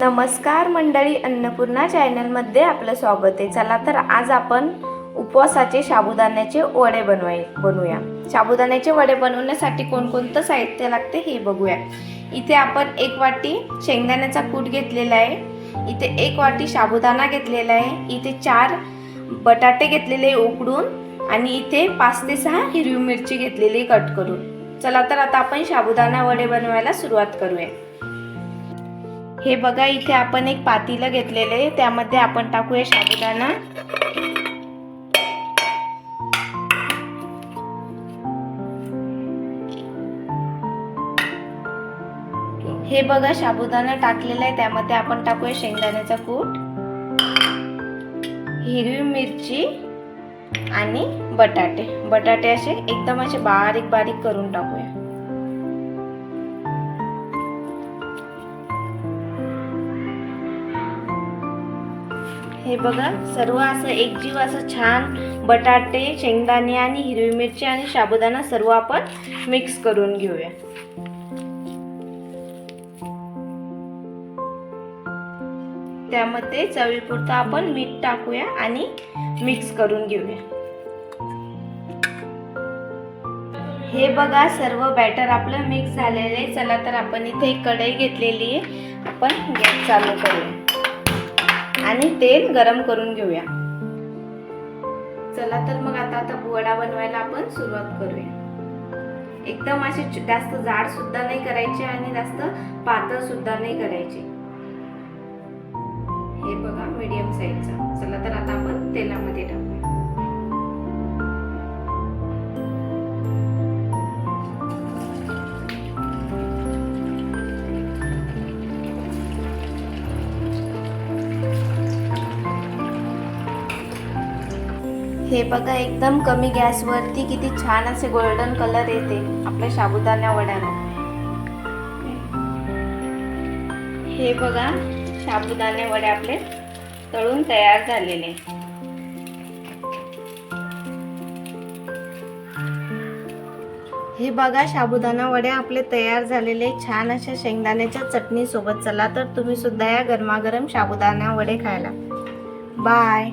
नमस्कार मंडळी अन्नपूर्णा चॅनलमध्ये आपलं स्वागत आहे. चला तर आज आपण उपवासाचे साबुदाण्याचे वडे बनवाय बनवूया. साबुदाण्याचे वडे बनवण्यासाठी कोणकोणतं साहित्य लागते हे बघूया. इथे आपण एक वाटी शेंगदाण्याचा कूट घेतलेला आहे. इथे एक वाटी साबुदाणा घेतलेला आहे. इथे चार बटाटे घेतलेले उकडून आणि इथे पाच ते सहा हिरवी मिरची घेतलेली कट करून. चला तर आता आपण साबुदाणा वडे बनवायला सुरुवात करूया. हे बघा इथे आपण एक पातीलं घेतलेलं आहे. त्यामध्ये आपण टाकूया साबुदाणा. हे बघा साबुदाणा टाकलेला आहे. त्यामध्ये आपण टाकूया शेंगदाण्याचा कूट हिरवी मिरची आणि बटाटे. बटाटे असे एकदम असे बारीक बारीक करून टाकूया. हे बघा सर्व असं एकजीव असं छान बटाटे शेंगदाणे आणि हिरवी मिरची आणि साबुदाणा सर्व आपण मिक्स करून घेऊया. त्यामध्ये चवीपुरतं आपण मीठ टाकूया आणि मिक्स करून घेऊया. हे बघा सर्व बॅटर आपलं मिक्स झालेलं आहे. चला तर आपण इथे एक कढई घेतलेली आहे. आपण गॅस चालू करूया. आणि तेल गरम करून घेऊया. चला तर मग आता आता वडा बनवायला आपण सुरुवात करूया. एकदम असे जास्त जाड सुद्धा नाही करायचे आणि जास्त पातळ सुद्धा नाही करायचे. हे बघा मीडियम साईजचा चला तर आता आपण तेलामध्ये हे बघा एकदम कमी गॅसवरती किती छान असे गोल्डन कलर येते आपल्या साबुदाणा वड्याला हे बघा साबुदाणे वडे आपले तळून तयार झालेले. हे बघा साबुदाणा वडे आपले तयार झालेले. छान अशा शेंगदाण्याच्या चटणी सोबत चला तर तुम्ही सुद्धा या गरमागरम साबुदाणा वडे खायला. बाय